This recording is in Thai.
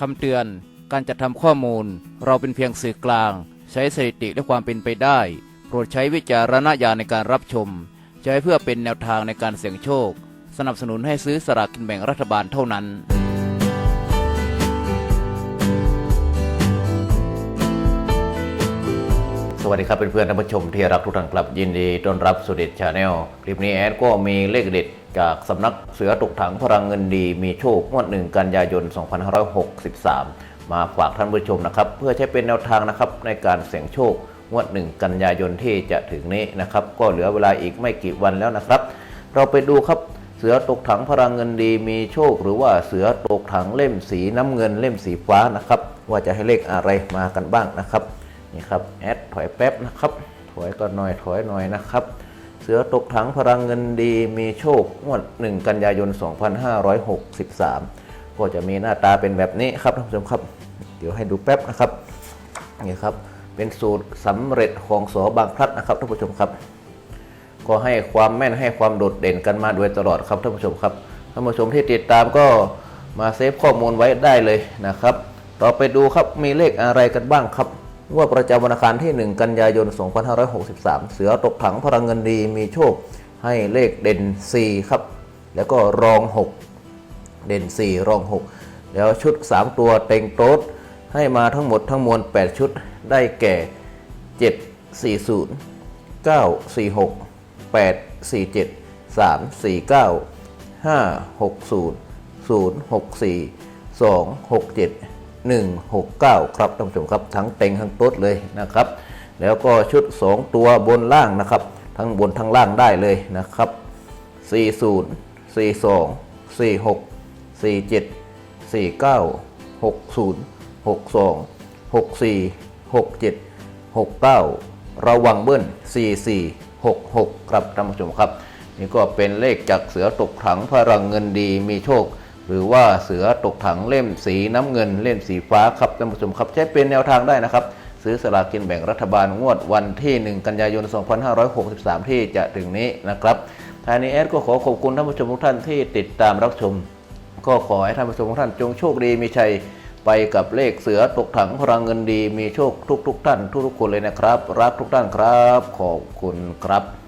คำเตือน การจัดทำข้อมูล เราเป็นเพียงสื่อกลาง ใช้สถิติและความเป็นไปได้ โปรดใช้วิจารณญาณในการรับชม ใช้เพื่อเป็นแนวทางในการเสี่ยงโชค สนับสนุนให้ซื้อสลากกินแบ่งรัฐบาลเท่านั้น วัสดีครับเพื่อนๆท่านผู้ชมที่รักทุกท่านครับยินดีต้อนรับสุดเด็ดชาแนลคลิปนี้แอดก็มีเลขเด็ดจากสำนักเสือตกถังพลังเงินดีมีโชคงวดหนึ่งกันยายน 2563 มาฝากท่านผู้ชมนะครับ เพื่อใช้เป็นแนวทางนะครับในการเสี่ยงโชคงวดหนึ่งกันยายนที่จะถึงนี้นะครับ ก็เหลือเวลาอีกไม่กี่วันแล้วนะครับ เราไปดูครับเสือตกถังพลังเงินดีมีโชค หรือว่าเสือตกถังเล่มสีน้ำเงินเล่มสีฟ้านะครับ ว่าจะให้เลขอะไรมากันบ้างนะครับ นี่ครับแอดถอยแป๊บนะครับถอยก็หน่อยถอยหน่อยนะครับ เสือตกถังพลังเงินดีมีโชคงวด1 กันยายน 2563 ก็จะมีหน้าตาเป็นแบบนี้ครับท่านผู้ชมครับ เดี๋ยวให้ดูแป๊บนะครับนี่ครับเป็นสูตรสำเร็จของสอบางพลัดนะครับท่านผู้ชมครับก็ให้ความแม่นให้ความโดดเด่นกันมาโดยตลอดครับท่านผู้ชมครับท่านผู้ชมที่ติดตามก็มาเซฟข้อมูลไว้ได้เลยนะครับเราไปดูครับมีเลขอะไรกันบ้างครับ งว่าประจำวันอังคารที่ 1 กันยายน 2563 เสือตกถังพลังเงินดีมีโชคให้เลขเด่น 4 ครับ แล้วก็รอง 6 เด่น 4 รอง 6 แล้วชุด 3 ตัวเต็งโต๊ดให้มาทั้งหมดทั้งมวล 8 ชุดได้แก่ 740 946 8 47 3 49 560 064 267 1 69 ครับท่านผู้ชมครับทั้งเต็งทั้งโต๊ดเลยนะครับ แล้วก็ชุด 2 ตัวบนล่างนะครับ ทั้งบนทั้งล่างได้เลยนะครับ 40 42 46 47 49 60 62 64 67 69 ระวังเบิ้ล 44 66 ครับท่านผู้ชมครับ นี่ก็เป็นเลขจากเสือตกถังพลังเงินดีมีโชค หรือว่าเสือตกถังเล่มสีน้ำเงิน เล่มสีฟ้าครับท่านผู้ชมครับใช้เป็นแนวทางได้นะครับ ซื้อสลากกินแบ่งรัฐบาลงวดวันที่ 1 กันยายน 2563 ที่จะถึงนี้นะครับทางนี้แอดก็ขอขอบคุณท่านผู้ชมทุกท่านที่ติดตามรับชม ก็ขอให้ท่านผู้ชมทุกท่านจงโชคดีมีชัยไปกับเลขเสือตกถังพลังเงินดีมีโชคทุก ๆทท่านทุกๆคนเลยนะครับ รักทุกท่านครับ ขอบคุณครับ